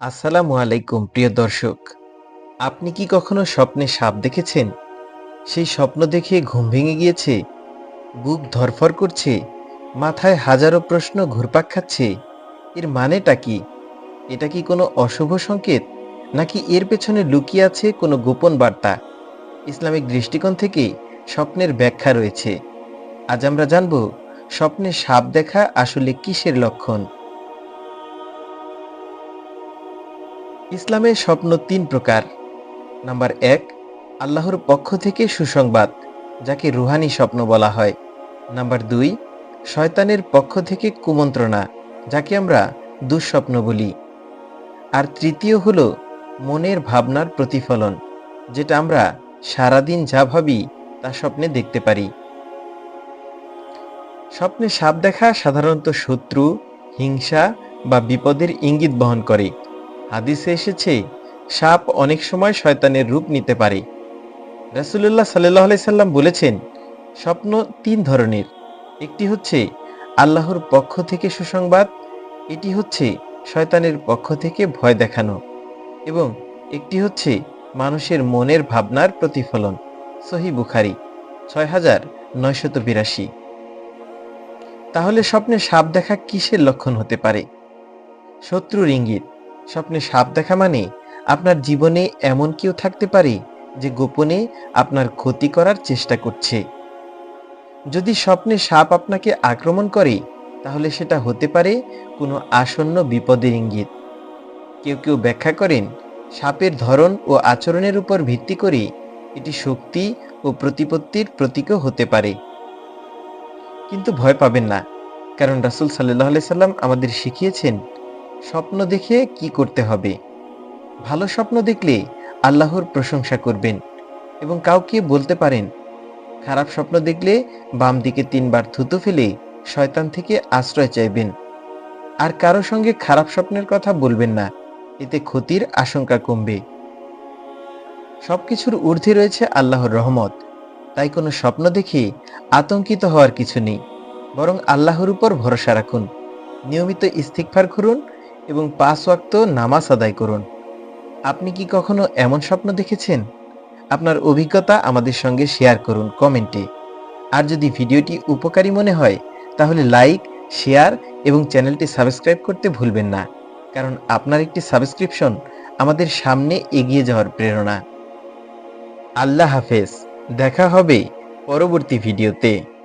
আসসালামু আলাইকুম, প্রিয় দর্শক। আপনি কি কখনো স্বপ্নে সাপ দেখেছেন? সেই স্বপ্ন দেখে ঘুম ভেঙে গিয়েছে, বুক ধরফর করছে, মাথায় হাজারো প্রশ্ন ঘুরপাক খাচ্ছে। এর মানেটা কি? এটা কি কোনো অশুভ সংকেত, নাকি এর পেছনে লুকিয়ে আছে কোনো গোপন বার্তা? ইসলামিক দৃষ্টিকোণ থেকে স্বপ্নের ব্যাখ্যা রয়েছে। আজ আমরা জানব, স্বপ্নে সাপ দেখা আসলে কিসের লক্ষণ? ইসলামের স্বপ্ন তিন প্রকার। নাম্বার এক, আল্লাহর পক্ষ থেকে সুসংবাদ, যাকে রুহানি স্বপ্ন বলা হয়। নাম্বার দুই, শয়তানের পক্ষ থেকে কুমন্ত্রণা, যাকে আমরা দুঃস্বপ্ন বলি। আর তৃতীয় হলো মনের ভাবনার প্রতিফলন, যেটা আমরা সারাদিন যা ভাবি তা স্বপ্নে দেখতে পারি। স্বপ্নে সাপ দেখা সাধারণত শত্রু, হিংসা বা বিপদের ইঙ্গিত বহন করে। হাদিসে এসেছে, সাপ অনেক সময় শয়তানের রূপ নিতে পারে। রাসুলুল্লাহ সাল্লাহ সাল্লাম বলেছেন, স্বপ্ন তিন ধরনের। একটি হচ্ছে আল্লাহর পক্ষ থেকে সুসংবাদ, এটি হচ্ছে শয়তানের পক্ষ থেকে ভয় দেখানো এবং একটি হচ্ছে মানুষের মনের ভাবনার প্রতিফলন। সহি বুখারি ছয় হাজার নয়শত বিরাশি। তাহলে স্বপ্নে সাপ দেখা কিসের লক্ষণ হতে পারে? শত্রুর ইঙ্গিত। স্বপ্নে সাপ দেখা মানে আপনার জীবনে এমন কেউ থাকতে পারে যে গোপনে আপনার ক্ষতি করার চেষ্টা করছে। যদি স্বপ্নে সাপ আপনাকে আক্রমণ করে, তাহলে সেটা হতে পারে কোনো আসন্ন বিপদের ইঙ্গিত। কেউ কেউ ব্যাখ্যা করেন, সাপের ধরন ও আচরণের উপর ভিত্তি করে এটি শক্তি ও প্রতিপত্তির প্রতীকও হতে পারে। কিন্তু ভয় পাবেন না, কারণ রাসুল সাল্লাহ সাল্লাম আমাদের শিখিয়েছেন স্বপ্ন দেখে কি করতে হবে? ভালো স্বপ্ন দেখলে আল্লাহর প্রশংসা করবেন এবং কাউকে বলতে পারেন, খারাপ স্বপ্ন দেখলে বাম দিকে তিনবার থুতু ফেলে শয়তান থেকে আশ্রয় চাইবেন। আর কারও সঙ্গে খারাপ স্বপ্নের কথা বলবেন না, এতে ক্ষতির আশঙ্কা কমবে। সবকিছুর ঊর্ধ্বে রয়েছে আল্লাহর রহমত, তাই কোনো স্বপ্ন দেখে আতঙ্কিত হওয়ার কিছু নেই। বরং আল্লাহর উপর ভরসা রাখুন। নিয়মিত ইস্তিকফার করুন এবং পাঁচ ওয়াক্ত নামাজ আদায় করুন। আপনি কি কখনো এমন স্বপ্ন দেখেছেন? আপনার অভিজ্ঞতা আমাদের সঙ্গে শেয়ার করুন কমেন্টে। আর যদি ভিডিওটি উপকারী মনে হয়, তাহলে লাইক, শেয়ার এবং চ্যানেলটি সাবস্ক্রাইব করতে ভুলবেন না। কারণ আপনার একটি সাবস্ক্রিপশন আমাদের সামনে এগিয়ে যাওয়ার প্রেরণা। আল্লাহ হাফেজ। দেখা হবে পরবর্তী ভিডিওতে।